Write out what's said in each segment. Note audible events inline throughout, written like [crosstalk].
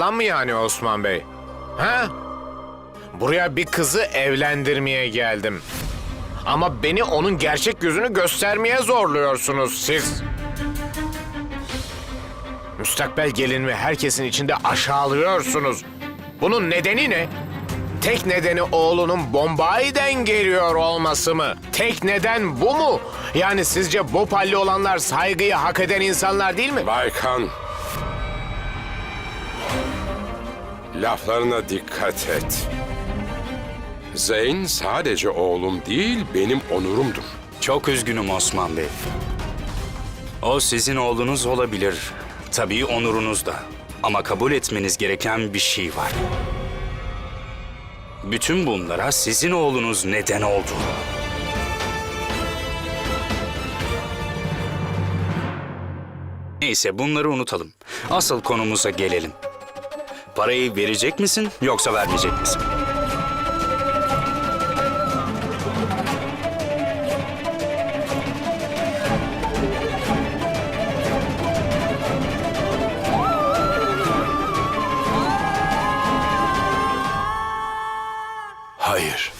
Lan mı yani Osman Bey? Ha? Buraya bir kızı evlendirmeye geldim. Ama beni onun gerçek yüzünü göstermeye zorluyorsunuz siz. Müstakbel gelinimi herkesin içinde aşağılıyorsunuz. Bunun nedeni ne? Tek nedeni oğlunun Bombay'den geliyor olması mı? Tek neden bu mu? Yani sizce Bopalli olanlar saygıyı hak eden insanlar değil mi? Baykan. Laflarına dikkat et. Zeyn sadece oğlum değil, benim onurumdur. Çok üzgünüm Osman Bey. O sizin oğlunuz olabilir. Tabii onurunuz da. Ama kabul etmeniz gereken bir şey var. Bütün bunlara sizin oğlunuz neden oldu. Neyse bunları unutalım. Asıl konumuza gelelim. Parayı verecek misin yoksa vermeyecek misin? Hayır.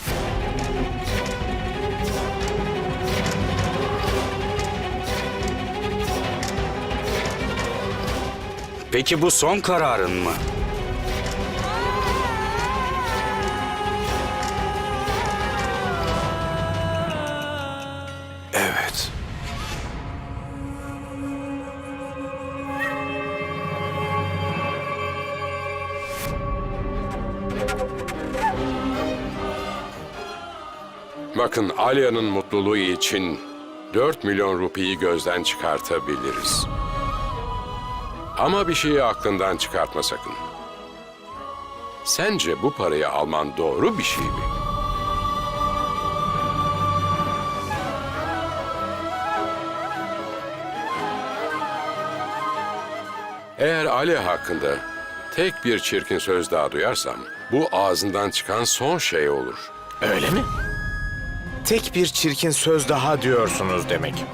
Peki bu son kararın mı? Bakın Alya'nın mutluluğu için 4 milyon rupiyi gözden çıkartabiliriz. Ama bir şeyi aklından çıkartma sakın. Sence bu parayı alman doğru bir şey mi? Eğer Ali hakkında tek bir çirkin söz daha duyarsam, bu ağzından çıkan son şey olur. Öyle mi? Tek bir çirkin söz daha diyorsunuz demek.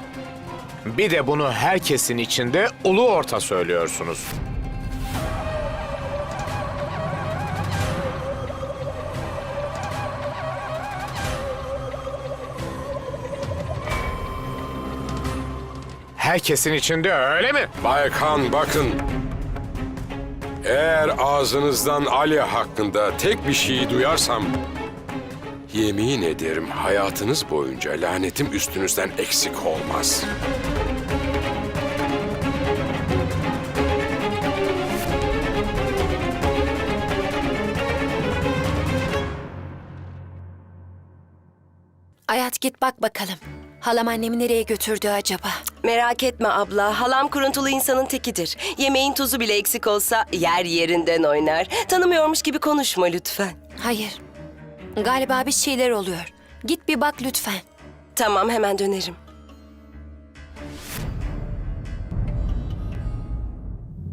Bir de bunu herkesin içinde ulu orta söylüyorsunuz. Herkesin içinde öyle mi? Baykan bakın. Eğer ağzınızdan Ali hakkında tek bir şeyi duyarsam... Yemin ederim hayatınız boyunca lanetim üstünüzden eksik olmaz. Hayat git bak bakalım. Halam annemi nereye götürdü acaba? Merak etme abla, halam kuruntulu insanın tekidir. Yemeğin tuzu bile eksik olsa yer yerinden oynar. Tanımıyormuş gibi konuşma lütfen. Hayır. Galiba bir şeyler oluyor. Git bir bak lütfen. Tamam, hemen dönerim.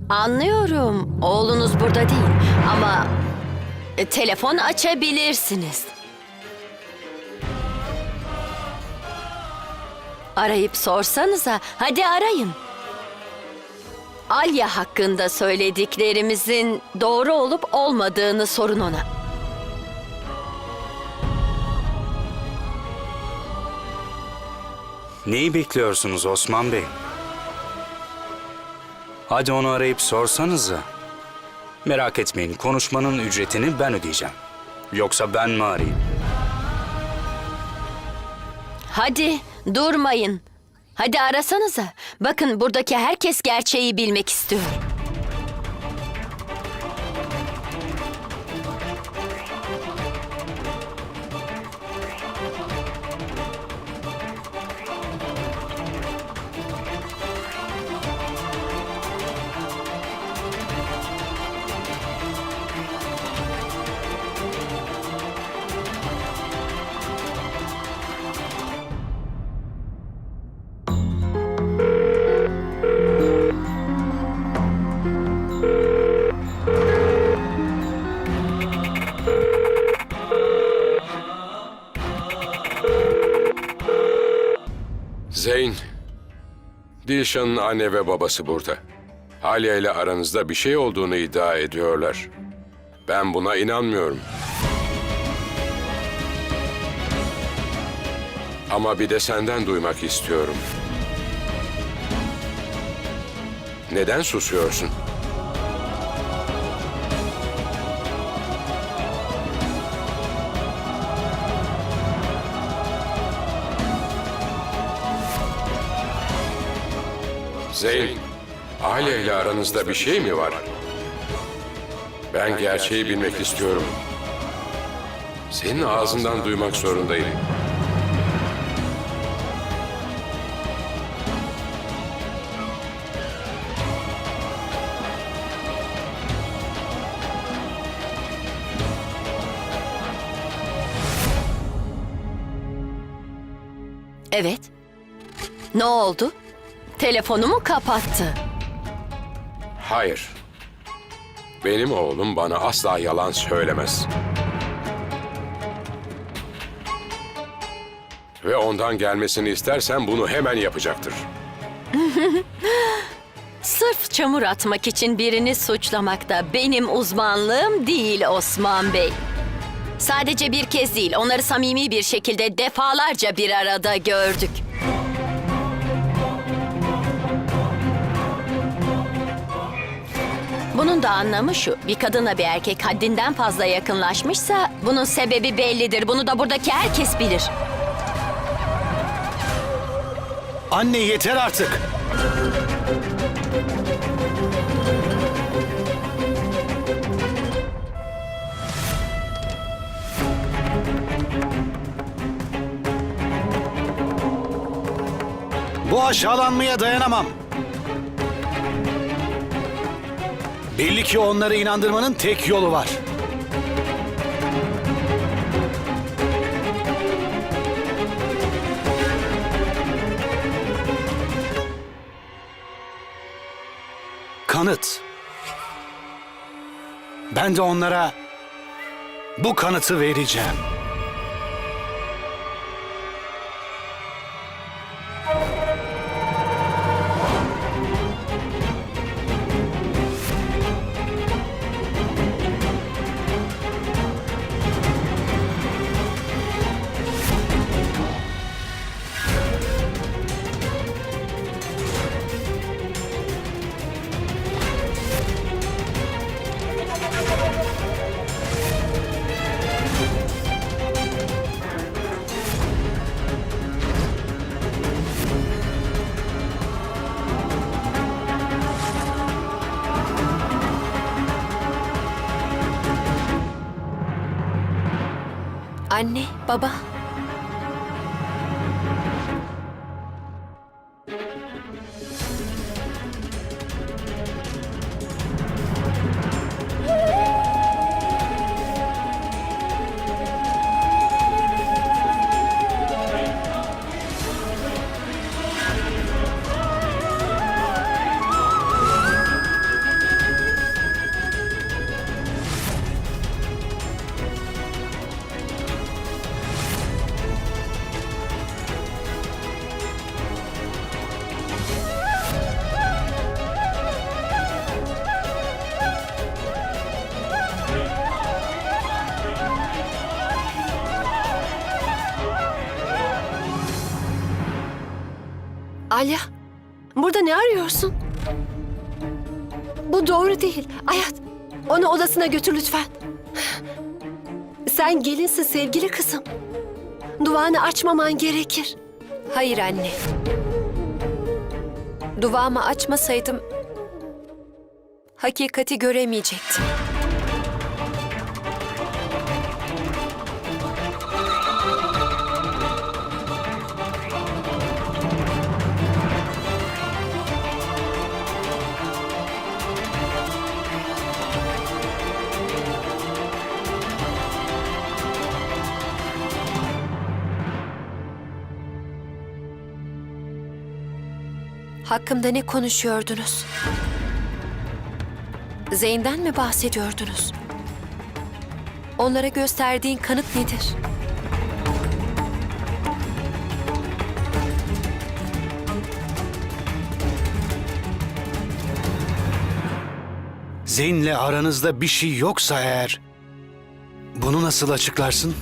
Anlıyorum. Oğlunuz burada değil ama e, telefon açabilirsiniz. Arayıp sorsanıza. Hadi arayın. Alya hakkında söylediklerimizin doğru olup olmadığını sorun ona. Neyi bekliyorsunuz Osman Bey? Hadi onu arayıp sorsanıza. Merak etmeyin konuşmanın ücretini ben ödeyeceğim. Yoksa ben mi arayayım? Hadi durmayın. Hadi arasanıza. Bakın buradaki herkes gerçeği bilmek istiyor. Dilşan'ın anne ve babası burada. Alya ile aranızda bir şey olduğunu iddia ediyorlar. Ben buna inanmıyorum. Ama bir de senden duymak istiyorum. Neden susuyorsun? Zeyn, Alya ile aranızda bir şey mi var? Ben gerçeği bilmek istiyorum. Senin ağzından duymak zorundayım. Evet. Ne oldu? Telefonumu kapattı. Hayır. Benim oğlum bana asla yalan söylemez. Ve ondan gelmesini istersen bunu hemen yapacaktır. [laughs] Sırf çamur atmak için birini suçlamak da benim uzmanlığım değil Osman Bey. Sadece bir kez değil, onları samimi bir şekilde defalarca bir arada gördük. Bunun da anlamı şu, bir kadınla bir erkek haddinden fazla yakınlaşmışsa bunun sebebi bellidir. Bunu da buradaki herkes bilir. Anne yeter artık. Bu aşağılanmaya dayanamam. Belli ki onları inandırmanın tek yolu var. Kanıt. Ben de onlara bu kanıtı vereceğim. Anne, baba. Alya, burada ne arıyorsun? Bu doğru değil. Ayat, onu odasına götür lütfen. Sen gelinsin sevgili kızım. Duanı açmaman gerekir. Hayır anne. Duvağımı açmasaydım hakikati göremeyecektim. Hakkımda ne konuşuyordunuz? Zeyn'den mi bahsediyordunuz? Onlara gösterdiğin kanıt nedir? Zeyn'le aranızda bir şey yoksa eğer... Bunu nasıl açıklarsın?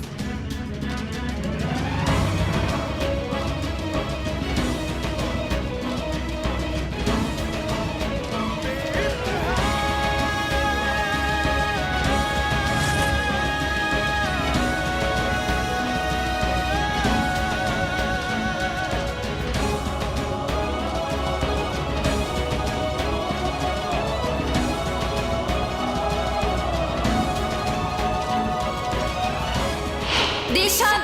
Dişan!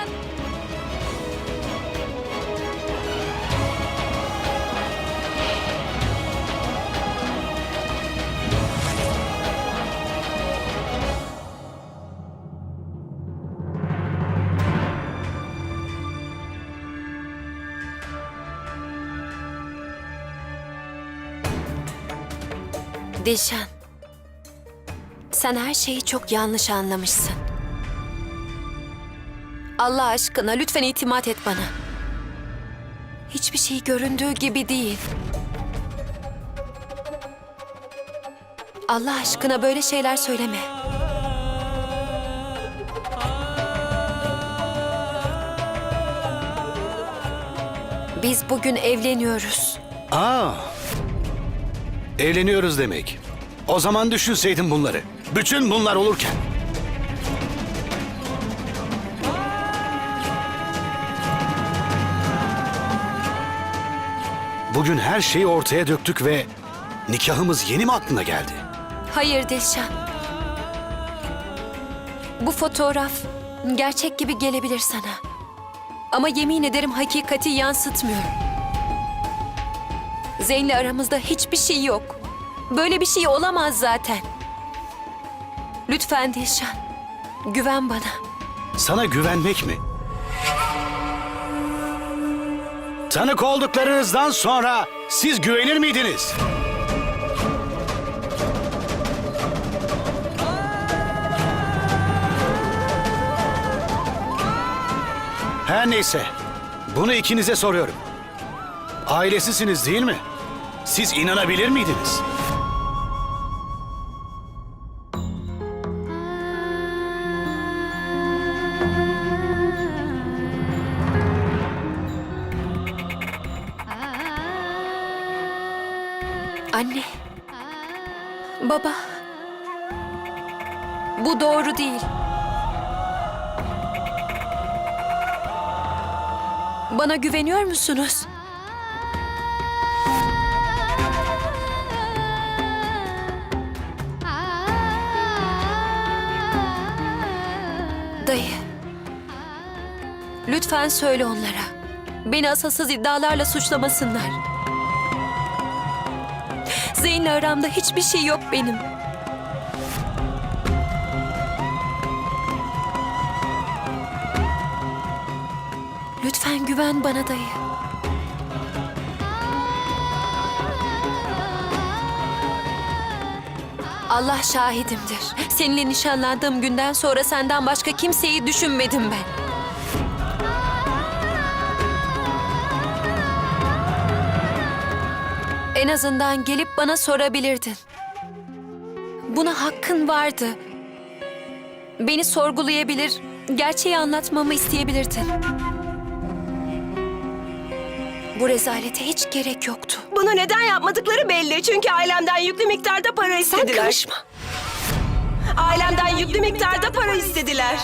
Dilşan. Sen her şeyi çok yanlış anlamışsın. Allah aşkına lütfen itimat et bana. Hiçbir şey göründüğü gibi değil. Allah aşkına böyle şeyler söyleme. Biz bugün evleniyoruz. Aa, evleniyoruz demek. O zaman düşünseydin bunları. Bütün bunlar olurken. Bugün her şeyi ortaya döktük ve nikahımız yeni mi aklına geldi? Hayır Dilşan. Bu fotoğraf gerçek gibi gelebilir sana. Ama yemin ederim hakikati yansıtmıyor. Zeyn'le aramızda hiçbir şey yok. Böyle bir şey olamaz zaten. Lütfen Dilşan, güven bana. Sana güvenmek mi? Tanık olduklarınızdan sonra siz güvenir miydiniz? Her neyse, bunu ikinize soruyorum. Ailesisiniz değil mi? Siz inanabilir miydiniz? Baba. Bu doğru değil. Bana güveniyor musunuz? Dayı. Lütfen söyle onlara. Beni asılsız iddialarla suçlamasınlar. Zeyn'le aramda hiçbir şey yok benim. Lütfen güven bana dayı. Allah şahidimdir. Seninle nişanlandığım günden sonra senden başka kimseyi düşünmedim ben. En azından gelip bana sorabilirdin. Buna hakkın vardı. Beni sorgulayabilir, gerçeği anlatmamı isteyebilirdin. Bu rezalete hiç gerek yoktu. Bunu neden yapmadıkları belli. Çünkü ailemden yüklü miktarda para Sen istediler. karışma. Ailemden yüklü miktarda para istediler.